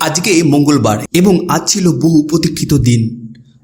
আজকে মঙ্গলবার এবং আজ ছিল বহু প্রতীক্ষিত দিন।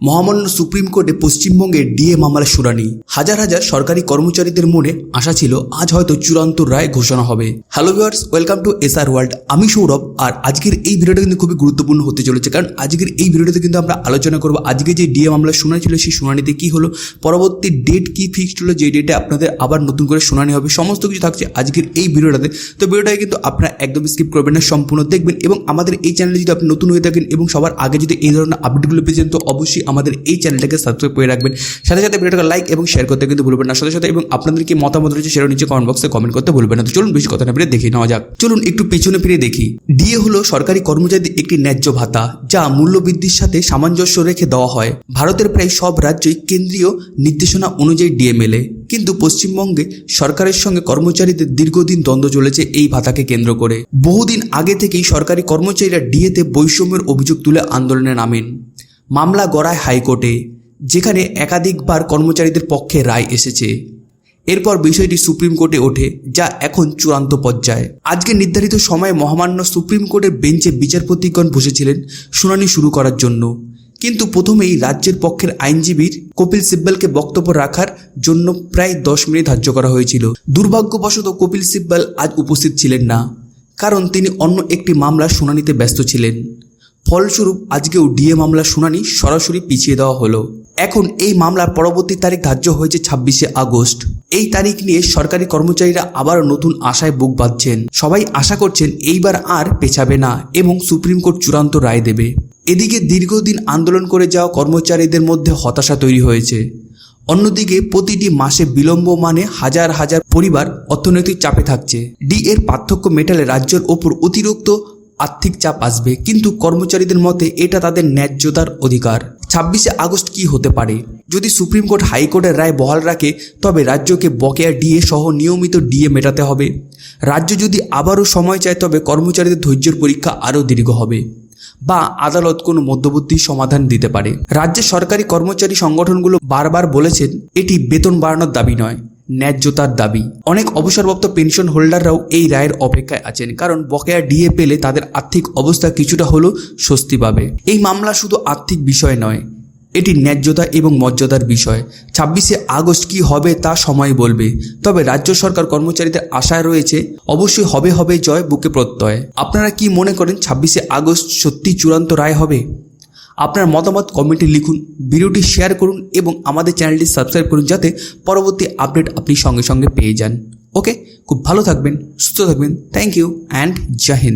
মহামান্য সুপ্রিম কোর্টে পশ্চিমবঙ্গের ডিএ মামলার শুনানি। হাজার হাজার সরকারি কর্মচারীদের মনে আশা ছিল আজ হয়তো চূড়ান্ত রায় ঘোষণা হবে। Hello viewers, welcome to S R world. আমি সৌরভ, আর আজকের এই ভিডিওটা কিন্তু খুবই গুরুত্বপূর্ণ হতে চলেছে, কারণ আজকের এই ভিডিওতে কিন্তু আমরা আলোচনা করব আজকে যে ডিএ মামলার শুনানি ছিল, সেই শুনানিতে কি হলো, পরবর্তী ডেট কি ফিক্সড হলো, যে ডেটে আপনাদের আবার নতুন করে শুনানি হবে, সমস্ত কিছু থাকছে আজকের এই ভিডিওটাতে। তো ভিডিওটাকে কিন্তু আপনারা একদম স্কিপ করবেন না, সম্পূর্ণ দেখবেন, এবং আমাদের এই চ্যানেলে যদি আপনি নতুন হয়ে থাকেন, এবং সবার আগে যদি এই ধরনের আপডেটগুলো পেয়ে যান, তো অবশ্যই আমাদের এই চ্যানেলটাকে সাবস্ক্রাইব করে রাখবেন। সাথে সাথে ভিডিওটাকে লাইক এবং শেয়ার করতে কিন্তু ভুলবেন না। সাথে সাথে এবং আপনাদের কি মতামত রয়েছে সেটা নিচে কমেন্ট বক্সে কমেন্ট করতে ভুলবেন না। তো চলুন বেশি কথা না ফিরে দেখে নেওয়া যাক। চলুন একটু পেছনে ফিরে দেখি। ডিএ হলো সরকারি কর্মচারীদের একটি ন্যায্য ভাতা, যা মূল্যবৃদ্ধির সাথে সামঞ্জস্য রেখে দেওয়া হয়। ভারতের প্রায় সব রাজ্যই কেন্দ্রীয় নির্দেশনা অনুযায়ী ডিএ মেলে কিন্তু পশ্চিমবঙ্গে সরকারের সঙ্গে কর্মচারীদের দীর্ঘদিন দ্বন্দ্ব চলেছে এই ভাতাকে কেন্দ্র করে। বহুদিন আগে থেকেই সরকারি কর্মচারীরা ডিএতে বৈষম্যের অভিযোগ তুলে আন্দোলনে নামেন। মামলা গড়ায় হাইকোর্টে, যেখানে একাধিকবার কর্মচারীদের পক্ষে রায় এসেছে। এরপর বিষয়টি সুপ্রিম কোর্টে ওঠে, যা এখন চূড়ান্ত পর্যায়ে। আজকে নির্ধারিত সময়ে মহামান্য সুপ্রিম কোর্টের বেঞ্চে বিচারপতিগণ বসেছিলেন শুনানি শুরু করার জন্য। কিন্তু প্রথমেই রাজ্যের পক্ষের আইনজীবীর কপিল সিব্বলকে বক্তব্য রাখার জন্য প্রায় দশ মিনিট ধার্য করা হয়েছিল। দুর্ভাগ্যবশত কপিল সিব্বল আজ উপস্থিত ছিলেন না, কারণ তিনি অন্য একটি মামলার শুনানিতে ব্যস্ত ছিলেন। ফলস্বরূপ আজকেও ডিএ মামলার শুনানি সরাসরি পিছিয়ে দেওয়া হলো। এখন এই মামলার পরবর্তী তারিখ ধার্য হয়েছে ছাব্বিশে আগস্ট। এই তারিখ নিয়ে সরকারি কর্মচারীরা আবার নতুন আশায় বুক বাঁধছেন। সবাই আশা করছেন এইবার আর পেছাবে না এবং সুপ্রিম কোর্ট চূড়ান্ত রায় দেবে। এদিকে দীর্ঘদিন আন্দোলন করে যাওয়া কর্মচারীদের মধ্যে হতাশা তৈরি হয়েছে। অন্যদিকে প্রতিটি মাসে বিলম্ব মানে হাজার হাজার পরিবার অর্থনৈতিক চাপে থাকছে। ডি এর পার্থক্য মেটালে রাজ্যের ওপর অতিরিক্ত আর্থিক চাপ আসবে, কিন্তু কর্মচারীদের মতে এটা তাদের ন্যায্যতার অধিকার। ছাব্বিশে আগস্ট কি হতে পারে? যদি সুপ্রিম কোর্ট হাইকোর্টের রায় বহাল রাখে, তবে রাজ্যকে বকেয়া ডিএ সহ নিয়মিত ডিএ মেটাতে হবে। রাজ্য যদি আবারও সময় চায়, তবে কর্মচারীদের ধৈর্যের পরীক্ষা আরও দীর্ঘ হবে। বা আদালত কোনো মধ্যবর্তী সমাধান দিতে পারে। রাজ্যের সরকারি কর্মচারী সংগঠনগুলো বারবার বলেছেন, এটি বেতন বাড়ানোর দাবি নয়। ন্যায্যতার দাবি। অনেক অবসরপ্রাপ্ত পেনশন হোল্ডাররাও এই রায়ের অপেক্ষায় আছেন, কারণ বকেয়া ডিএ পেলে তাদের আর্থিক অবস্থা কিছুটা হলেও স্বস্তি পাবে। এই মামলা শুধু আর্থিক বিষয় নয়, এটি ন্যায্যতা এবং মর্যাদার বিষয়। ছাব্বিশে আগস্ট কি হবে তা সময় বলবে, তবে রাজ্য সরকার কর্মচারীদের আশায় রয়েছে, অবশ্যই হবে হবে জয়, বুকে প্রত্যয়। আপনারা কি মনে করেন ছাব্বিশে আগস্ট সত্যি চূড়ান্ত রায় হবে? আপনার মতামত কমেন্টে লিখুন, ভিডিওটি শেয়ার করুন এবং আমাদের চ্যানেলটি সাবস্ক্রাইব করুন যাতে পরবর্তী আপডেট আপনি সঙ্গে সঙ্গে পেয়ে যান। ওকে খুব ভালো থাকবেন, সুস্থ থাকবেন। Thank you and জাহিন্দ